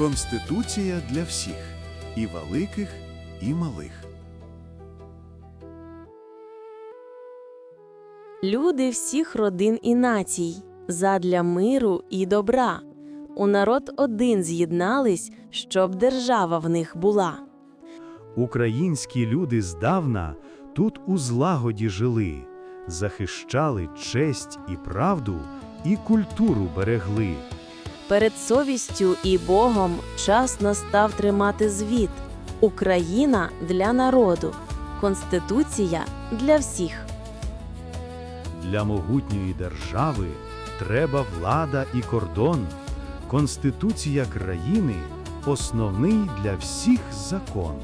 Конституція для всіх і великих, і малих. Люди всіх родин і націй, задля миру і добра. У народ один з'єднались, щоб держава в них була. Українські люди здавна тут у злагоді жили, захищали честь і правду, і культуру берегли. Перед совістю і Богом час настав тримати звіт. Україна для народу, Конституція для всіх. Для могутньої держави треба влада і кордон. Конституція країни основний для всіх закон.